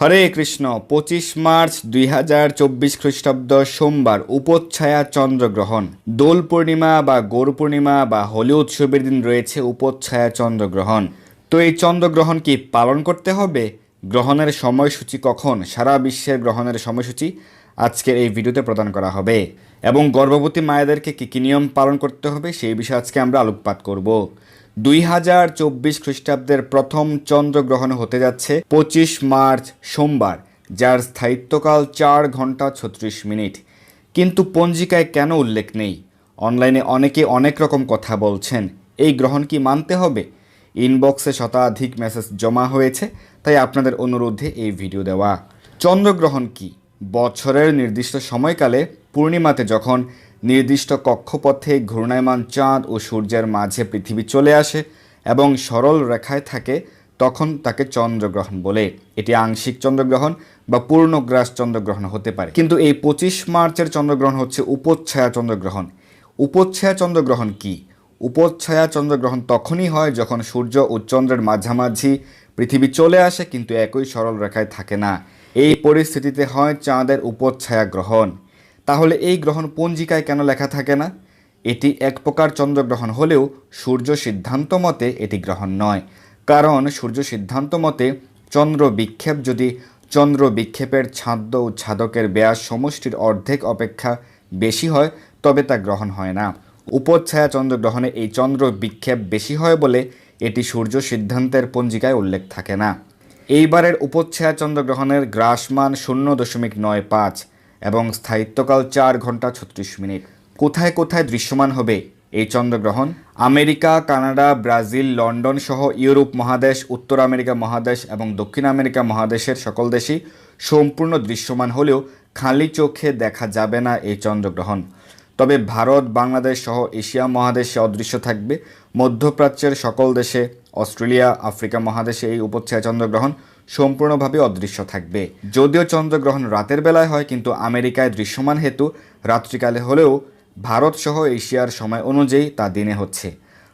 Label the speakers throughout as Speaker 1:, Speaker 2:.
Speaker 1: হরে কৃষ্ণ, পঁচিশ মার্চ দুই হাজার চব্বিশ খ্রিস্টাব্দ সোমবার উপচ্ছায়া চন্দ্রগ্রহণ। দোল পূর্ণিমা বা গৌর পূর্ণিমা বা হোলি উৎসবের দিন রয়েছে উপচ্ছায়া চন্দ্রগ্রহণ। তো এই চন্দ্রগ্রহণ কি পালন করতে হবে? গ্রহণের সময়সূচি কখন? সারা বিশ্বের গ্রহণের সময়সূচি আজকের এই ভিডিওতে প্রদান করা হবে। এবং গর্ভবতী মায়েদেরকে কী কী নিয়ম পালন করতে হবে? সেই বিষয়ে আজকে আমরা আলোকপাত করব। দুই হাজার চব্বিশ খ্রিস্টাব্দের প্রথম চন্দ্রগ্রহণ হতে যাচ্ছে পঁচিশ মার্চ সোমবার, যার স্থায়িত্বকাল চার ঘণ্টা ছত্রিশ মিনিট। কিন্তু পঞ্জিকায় কেন উল্লেখ নেই? অনলাইনে অনেকে অনেক রকম কথা বলছেন। এই গ্রহণ কি মানতে হবে? ইনবক্সে শতাধিক মেসেজ জমা হয়েছে, তাই আপনাদের অনুরোধে এই ভিডিও দেওয়া। চন্দ্রগ্রহণ কি? বছরের নির্দিষ্ট সময়কালে পূর্ণিমাতে যখন নির্দিষ্ট কক্ষপথে ঘূর্ণায়মান চাঁদ ও সূর্যের মাঝে পৃথিবী চলে আসে এবং সরল রেখায় থাকে, তখন তাকে চন্দ্রগ্রহণ বলে। এটি আংশিক চন্দ্রগ্রহণ বা পূর্ণগ্রাস চন্দ্রগ্রহণ হতে পারে। কিন্তু এই পঁচিশ মার্চের চন্দ্রগ্রহণ হচ্ছে উপচ্ছায়া চন্দ্রগ্রহণ। উপচ্ছায়া চন্দ্রগ্রহণ কি? উপচ্ছায়া চন্দ্রগ্রহণ তখনই হয় যখন সূর্য ও চন্দ্রের মাঝামাঝি পৃথিবী চলে আসে, কিন্তু একই সরল রেখায় থাকে না। এই পরিস্থিতিতে হয় চাঁদের উপচ্ছায়া গ্রহণ। তাহলে এই গ্রহণ পঞ্জিকায় কেন লেখা থাকে না? এটি এক প্রকার চন্দ্রগ্রহণ হলেও সূর্য সিদ্ধান্ত মতে এটি গ্রহণ নয়। কারণ সূর্য সিদ্ধান্ত মতে চন্দ্র বিক্ষেপ যদি চন্দ্র বিক্ষেপের ছাদ্য ও ছাদকের ব্যাস সমষ্টির অর্ধেক অপেক্ষা বেশি হয়, তবে তা গ্রহণ হয় না। উপচ্ছায়া চন্দ্রগ্রহণে এই চন্দ্র বিক্ষেপ বেশি হয় বলে এটি সূর্য সিদ্ধান্তের পঞ্জিকায় উল্লেখ থাকে না। এইবারের উপচ্ছায়া চন্দ্রগ্রহণের গ্রাসমান শূন্য দশমিক নয় পাঁচ এবং স্থায়িত্বকাল চার ঘণ্টা ছত্রিশ মিনিট। কোথায় কোথায় দৃশ্যমান হবে এই চন্দ্রগ্রহণ? আমেরিকা, কানাডা, ব্রাজিল, লন্ডন সহ ইউরোপ মহাদেশ, উত্তর আমেরিকা মহাদেশ এবং দক্ষিণ আমেরিকা মহাদেশের সকল দেশই সম্পূর্ণ দৃশ্যমান হলেও খালি চোখে দেখা যাবে না এই চন্দ্রগ্রহণ। তবে ভারত, বাংলাদেশ সহ এশিয়া মহাদেশে অদৃশ্য থাকবে। মধ্যপ্রাচ্যের সকল দেশে, অস্ট্রেলিয়া, আফ্রিকা মহাদেশে এই উপচ্ছায়া চন্দ্রগ্রহণ সম্পূর্ণভাবে অদৃশ্য থাকবে। যদিও চন্দ্রগ্রহণ রাতের বেলায় হয়, কিন্তু আমেরিকায় দৃশ্যমান হেতু রাত্রিকালে হলেও ভারত সহ এশিয়ার সময় অনুযায়ী তা দিনে হচ্ছে।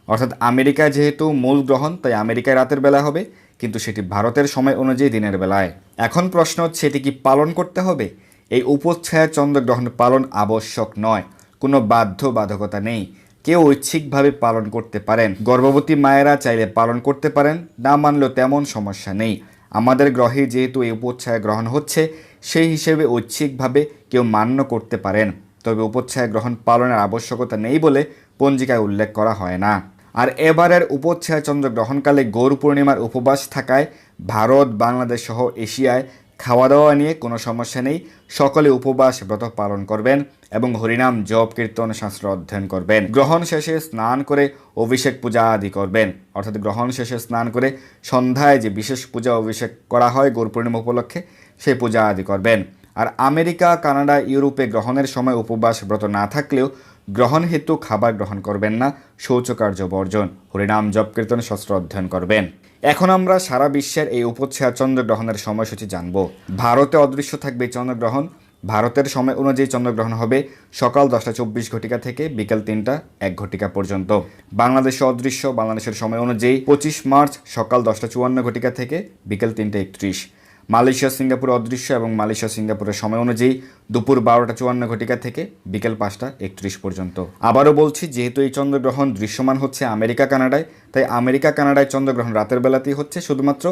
Speaker 1: অর্থাৎ আমেরিকায় যেহেতু মূল গ্রহণ, তাই আমেরিকায় রাতের বেলা হবে, কিন্তু সেটি ভারতের সময় অনুযায়ী দিনের বেলায়। এখন প্রশ্ন হচ্ছে, এটি কি পালন করতে হবে? এই উপচ্ছায়া চন্দ্রগ্রহণ পালন আবশ্যক নয়, কোনো বাধ্য বাধকতা নেই। কেউ ঐচ্ছিকভাবে পালন করতে পারেন। গর্ভবতী মায়েরা চাইলে পালন করতে পারেন, না মানলেও তেমন সমস্যা নেই। আমাদের গ্রহে যেহেতু এই উপচ্ছায়া গ্রহণ হচ্ছে, সেই হিসেবে ঐচ্ছিকভাবে কেউ মান্য করতে পারেন। তবে উপচ্ছায়া গ্রহণ পালনের আবশ্যকতা নেই বলে পঞ্জিকায় উল্লেখ করা হয় না। আর এবারের উপচ্ছায়া চন্দ্র গ্রহণকালে গৌর পূর্ণিমার উপবাস থাকায় ভারত, বাংলাদেশ সহ এশিয়ায় খাওয়া দাওয়া নিয়ে কোনো সমস্যা নেই। সকলে উপবাস, ব্রত পালন করবেন এবং হরিনাম, জপ, কীর্তন, শাস্ত্র অধ্যয়ন করবেন। গ্রহণ শেষে স্নান করে অভিষেক পূজা আদি করবেন। অর্থাৎ গ্রহণ শেষে স্নান করে সন্ধ্যায় যে বিশেষ পূজা অভিষেক করা হয় গৌর পূর্ণিমা উপলক্ষে সেই পূজা আদি করবেন। আর আমেরিকা, কানাডা, ইউরোপে গ্রহণের সময় উপবাস, ব্রত না থাকলেও গ্রহণ হেতু খাবার গ্রহণ করবেন না, শৌচকার্য বর্জন, হরিনাম জপ, কীর্তন, শাস্ত্র অধ্যয়ন করবেন। এখন আমরা সারা বিশ্বের এই উপচ্ছায়া চন্দ্রগ্রহণের সময়সূচি জানব। ভারতে অদৃশ্য থাকবে চন্দ্রগ্রহণ, ভারতের সময় অনুযায়ী চন্দ্রগ্রহণ হবে সকাল দশটা চব্বিশ ঘটিকা থেকে বিকেল তিনটা এক ঘটিকা পর্যন্ত। বাংলাদেশে অদৃশ্য, বাংলাদেশের সময় অনুযায়ী পঁচিশ মার্চ সকাল দশটা চুয়ান্ন ঘটিকা থেকে বিকেল তিনটা একত্রিশ। মালয়েশিয়া, সিঙ্গাপুর অদৃশ্য এবং মালয়েশিয়া, সিঙ্গাপুরের সময় অনুযায়ী দুপুর বারোটা চুয়ান্ন ঘটিকা থেকে বিকেল পাঁচটা একত্রিশ পর্যন্ত। আবারও বলছি, যেহেতু এই চন্দ্রগ্রহণ দৃশ্যমান হচ্ছে আমেরিকা, কানাডায়, তাই আমেরিকা, কানাডায় চন্দ্রগ্রহণ রাতের বেলাতেই হচ্ছে। শুধুমাত্র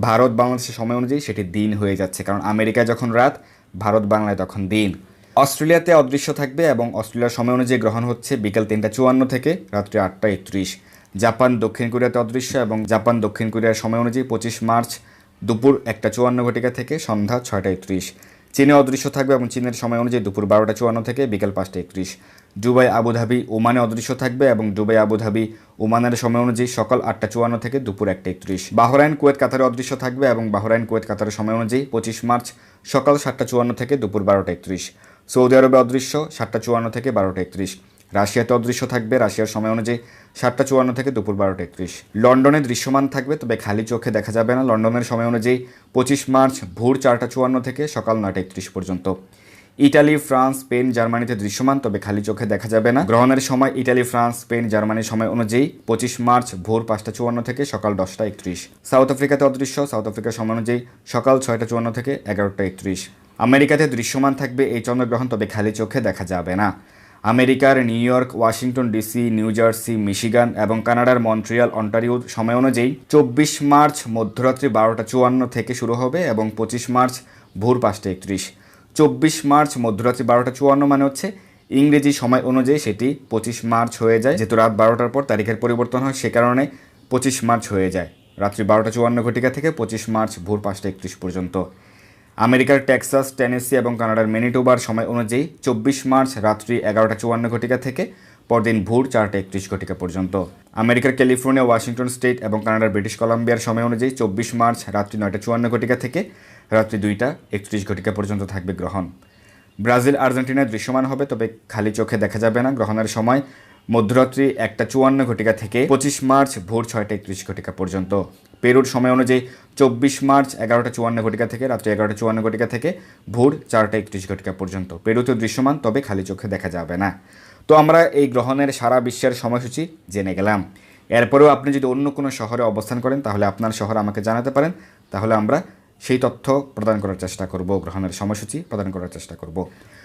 Speaker 1: ভারত, বাংলাদেশের সময় অনুযায়ী সেটি দিন হয়ে যাচ্ছে, কারণ আমেরিকায় যখন রাত, ভারত, বাংলায় তখন দিন। অস্ট্রেলিয়াতে অদৃশ্য থাকবে এবং অস্ট্রেলিয়ার সময় অনুযায়ী গ্রহণ হচ্ছে বিকেল তিনটা চুয়ান্ন থেকে রাত্রি আটটা একত্রিশ। জাপান, দক্ষিণ কোরিয়াতে অদৃশ্য এবং জাপান, দক্ষিণ কোরিয়ার সময় অনুযায়ী পঁচিশ মার্চ দুপুর একটা চুয়ান্ন ঘটিকা থেকে সন্ধ্যা ছয়টা একত্রিশ। চীনে অদৃশ্য থাকবে এবং চীনের সময় অনুযায়ী দুপুর বারোটা চুয়ান্ন থেকে বিকেল পাঁচটা একত্রিশ। দুবাই, আবুধাবি, ওমানে অদৃশ্য থাকবে এবং দুবাই, আবুধাবি, ওমানের সময় অনুযায়ী সকাল আটটা চুয়ান্ন থেকে দুপুর একটা একত্রিশ। বাহরাইন, কুয়েত, কাতারে অদৃশ্য থাকবে এবং বাহরাইন, কুয়েত কাতারের সময় অনুযায়ী পঁচিশ মার্চ সকাল সাতটা চুয়ান্ন থেকে দুপুর বারোটা একত্রিশ। সৌদি আরবে অদৃশ্য সাতটা চুয়ান্ন থেকে বারোটা একত্রিশ। রাশিয়াতে অদৃশ্য থাকবে। রাশিয়ার সময় অনুযায়ী সাতটা চুয়ান্ন থেকে দুপুর বারোটা একত্রিশ। লন্ডনে দৃশ্যমান থাকবে, তবে খালি চোখে দেখা যাবে না। লন্ডনের সময় অনুযায়ী পঁচিশ মার্চ ভোর চারটা চুয়ান্ন থেকে সকাল নয়টা একত্রিশ পর্যন্ত। ইটালি, ফ্রান্স, স্পেন, জার্মানিতে দৃশ্যমান, তবে খালি চোখে দেখা যাবে না। গ্রহণের সময় ইটালি, ফ্রান্স, স্পেন, জার্মানির সময় অনুযায়ী পঁচিশ মার্চ ভোর পাঁচটা চুয়ান্ন থেকে সকাল দশটা একত্রিশ। সাউথ আফ্রিকাতে অদৃশ্য, সাউথ আফ্রিকার সময় অনুযায়ী সকাল ছয়টা চুয়ান্ন থেকে এগারোটা একত্রিশ। আমেরিকাতে দৃশ্যমান থাকবে এই চন্দ্রগ্রহণ, তবে খালি চোখে দেখা যাবে না। আমেরিকার New York, Washington DC, New Jersey, Michigan এবং কানাডার মন্ট্রিয়াল অন্টারিও সময় অনুযায়ী চব্বিশ মার্চ মধ্যরাত্রি বারোটা চুয়ান্ন থেকে শুরু হবে এবং পঁচিশ মার্চ ভোর পাঁচটা একত্রিশ। চব্বিশ মার্চ মধ্যরাত্রি বারোটা চুয়ান্ন মানে হচ্ছে ইংরেজি সময় অনুযায়ী সেটি পঁচিশ মার্চ হয়ে যায়। যেহেতু রাত বারোটার পর তারিখের পরিবর্তন হয়, সে কারণে পঁচিশ মার্চ হয়ে যায়। রাত্রি বারোটা চুয়ান্ন ঘটিকা থেকে পঁচিশ মার্চ ভোর পাঁচটা একত্রিশ পর্যন্ত। আমেরিকার টেক্সাস, টেনেসি এবং কানাডার মেনিটোবার সময় অনুযায়ী চব্বিশ মার্চ রাত্রি এগারোটা চুয়ান্ন ঘটিকা থেকে পরদিন ভোর চারটা একত্রিশ ঘটিকা পর্যন্ত। আমেরিকার ক্যালিফোর্নিয়া, ওয়াশিংটন স্টেট এবং কানাডার ব্রিটিশ কলাম্বিয়ার সময় অনুযায়ী চব্বিশ মার্চ রাত্রি নয়টা চুয়ান্ন ঘটিকা থেকে রাত্রি দুইটা একত্রিশ ঘটিকা পর্যন্ত থাকবে গ্রহণ। ব্রাজিল, আর্জেন্টিনায় দৃশ্যমান হবে, তবে খালি চোখে দেখা যাবে না। গ্রহণের সময় মধ্যরাত্রি একটা চুয়ান্ন ঘটিকা থেকে পঁচিশ মার্চ ভোর ছয়টা একত্রিশ ঘটিকা পর্যন্ত। পেরুর সময় অনুযায়ী চব্বিশ মার্চ এগারোটা চুয়ান্ন ঘটিকা থেকে, রাত্রি এগারোটা চুয়ান্ন ঘটিকা থেকে ভোর চারটা একত্রিশ ঘটিকা পর্যন্ত। পেরুতে দৃশ্যমান, তবে খালি চোখে দেখা যাবে না। তো আমরা এই গ্রহণের সারা বিশ্বের সময়সূচি জেনে গেলাম। এরপরেও আপনি যদি অন্য কোনো শহরে অবস্থান করেন, তাহলে আপনার শহর আমাকে জানাতে পারেন। তাহলে আমরা সেই তথ্য প্রদান করার চেষ্টা করব, গ্রহণের সময়সূচি প্রদান করার চেষ্টা করব।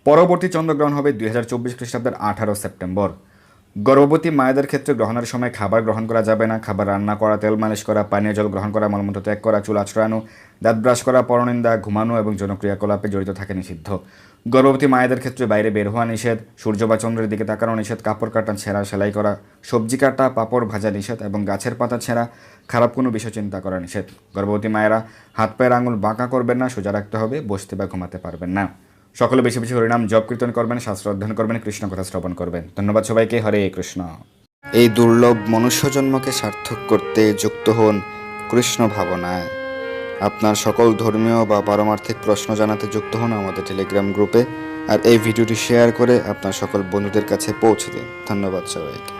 Speaker 1: পরবর্তী চন্দ্রগ্রহণ হবে দুই হাজার চব্বিশ খ্রিস্টাব্দের আঠারো সেপ্টেম্বর। গর্ভবতী মায়েদের ক্ষেত্রে গ্রহণের সময় খাবার গ্রহণ করা যাবে না। খাবার রান্না করা, তেল মালিশ করা, পানীয় জল গ্রহণ করা, মলমূত্র ত্যাগ করা, চুল আঁচড়ানো দাঁত ব্রাশ করা, পরনিন্দা, ঘুমানো এবং জনক্রিয়াকলাপে জড়িত থাকে নিষিদ্ধ। গর্ভবতী মায়েদের ক্ষেত্রে বাইরে বের হওয়া নিষেধ, সূর্য বা চন্দ্রের দিকে তাকানো নিষেধ, কাপড় কাটা, ছেঁড়া, সেলাই করা, সবজি কাটা, পাপড় ভাজা নিষেধ এবং গাছের পাতা ছেঁড়া, খারাপ কোনো বিষয় চিন্তা করা নিষেধ। গর্ভবতী মায়েরা হাত পায়ের আঙুল বাঁকা করবেন না, সোজা রাখতে হবে, বসতে বা ঘুমাতে পারবেন না। সকলে বেশি বেশি হরিনাম জপ কীর্তন করবেন, শাস্ত্র অধ্যয়ন করবেন, কৃষ্ণ কথা শ্রবণ করবেন। ধন্যবাদ সবাইকে, হরে কৃষ্ণ।
Speaker 2: এই দুর্লভ মনুষ্য জন্মকে সার্থক করতে যুক্ত হন কৃষ্ণ ভাবনায়। আপনার সকল ধর্মীয় বা পারমার্থিক প্রশ্ন জানাতে যুক্ত হন আমাদের টেলিগ্রাম গ্রুপে। আর এই ভিডিওটি শেয়ার করে আপনার সকল বন্ধুদের কাছে পৌঁছে দিন। ধন্যবাদ সবাইকে।